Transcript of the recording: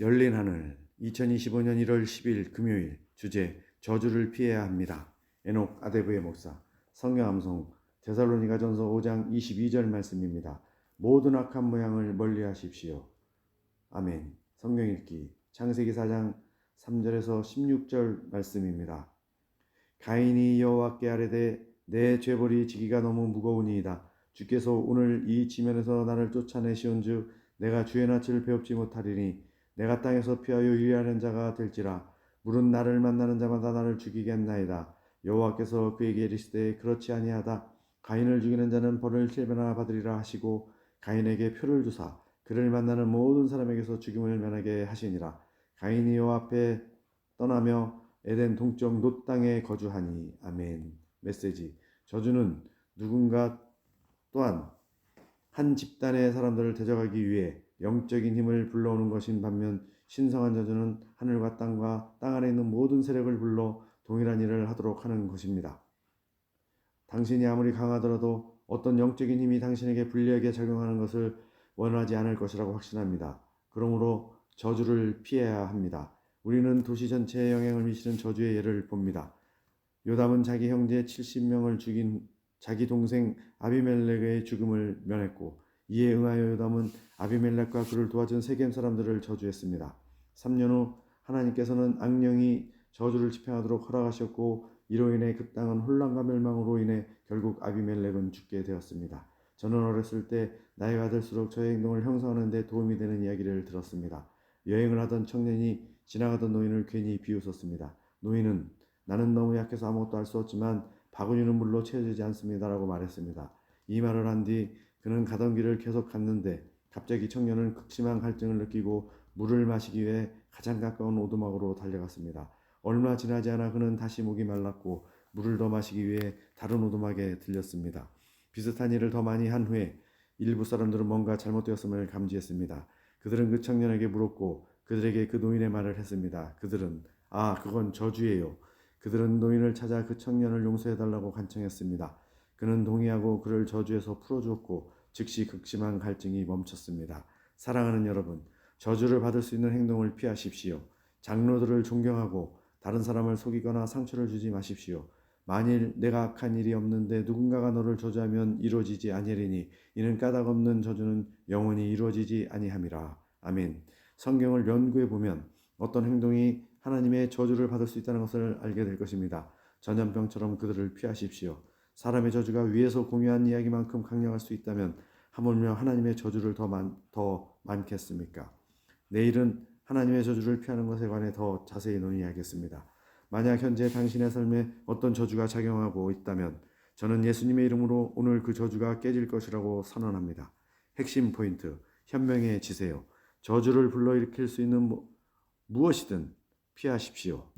열린 하늘 2025년 1월 10일 금요일 주제 저주를 피해야 합니다. 에녹 아데브의 목사 성경 암송 데살로니가 전서 5장 22절 말씀입니다. 모든 악한 모양을 멀리 하십시오. 아멘. 성경 읽기 창세기 4장 3절에서 16절 말씀입니다. 가인이 여호와께 아뢰되 내 죄벌이 지기가 너무 무거우니이다. 주께서 오늘 이 지면에서 나를 쫓아내시온즉 내가 주의 낯을 배웁지 못하리니 내가 땅에서 피하여 유리하는 자가 될지라 물은 나를 만나는 자마다 나를 죽이겠나이다. 여호와께서 그에게 이르시되 그렇지 아니하다. 가인을 죽이는 자는 벌을 칠배나 받으리라 하시고 가인에게 표를 주사 그를 만나는 모든 사람에게서 죽임을 면하게 하시니라. 가인이 여호와 앞에 떠나며 에덴 동쪽 놋 땅에 거주하니 아멘. 메시지 저주는 누군가 또한 한 집단의 사람들을 대적하기 위해 영적인 힘을 불러오는 것인 반면 신성한 저주는 하늘과 땅과 땅 아래 있는 모든 세력을 불러 동일한 일을 하도록 하는 것입니다. 당신이 아무리 강하더라도 어떤 영적인 힘이 당신에게 불리하게 작용하는 것을 원하지 않을 것이라고 확신합니다. 그러므로 저주를 피해야 합니다. 우리는 도시 전체에 영향을 미치는 저주의 예를 봅니다. 요담은 자기 형제 70명을 죽인 자기 동생 아비멜렉의 죽음을 면했고 이에 응하여 요담은 아비멜렉과 그를 도와준 세겜 사람들을 저주했습니다. 3년 후 하나님께서는 악령이 저주를 집행하도록 허락하셨고 이로 인해 그 땅은 혼란과 멸망으로 인해 결국 아비멜렉은 죽게 되었습니다. 저는 어렸을 때 나이가 들수록 저의 행동을 형성하는 데 도움이 되는 이야기를 들었습니다. 여행을 하던 청년이 지나가던 노인을 괜히 비웃었습니다. 노인은 나는 너무 약해서 아무것도 할 수 없지만 바구니는 물로 채워지지 않습니다라고 말했습니다. 이 말을 한 뒤 그는 가던 길을 계속 갔는데 갑자기 청년은 극심한 갈증을 느끼고 물을 마시기 위해 가장 가까운 오두막으로 달려갔습니다. 얼마 지나지 않아 그는 다시 목이 말랐고 물을 더 마시기 위해 다른 오두막에 들렸습니다. 비슷한 일을 더 많이 한 후에 일부 사람들은 뭔가 잘못되었음을 감지했습니다. 그들은 그 청년에게 물었고 그들에게 그 노인의 말을 했습니다. 그들은 아 그건 저주예요. 그들은 노인을 찾아 그 청년을 용서해달라고 간청했습니다. 그는 동의하고 그를 저주에서 풀어주었고 즉시 극심한 갈증이 멈췄습니다. 사랑하는 여러분, 저주를 받을 수 있는 행동을 피하십시오. 장로들을 존경하고 다른 사람을 속이거나 상처를 주지 마십시오. 만일 내가 악한 일이 없는데 누군가가 너를 저주하면 이루어지지 아니하리니 이는 까닭 없는 저주는 영원히 이루어지지 아니함이라. 아멘. 성경을 연구해 보면 어떤 행동이 하나님의 저주를 받을 수 있다는 것을 알게 될 것입니다. 전염병처럼 그들을 피하십시오. 사람의 저주가 위에서 공유한 이야기만큼 강력할 수 있다면 하물며 하나님의 저주를 더, 많, 더 많겠습니까? 내일은 하나님의 저주를 피하는 것에 관해 더 자세히 논의하겠습니다. 만약 현재 당신의 삶에 어떤 저주가 작용하고 있다면 저는 예수님의 이름으로 오늘 그 저주가 깨질 것이라고 선언합니다. 핵심 포인트, 현명해지세요. 저주를 불러일으킬 수 있는 무, 무엇이든 피하십시오.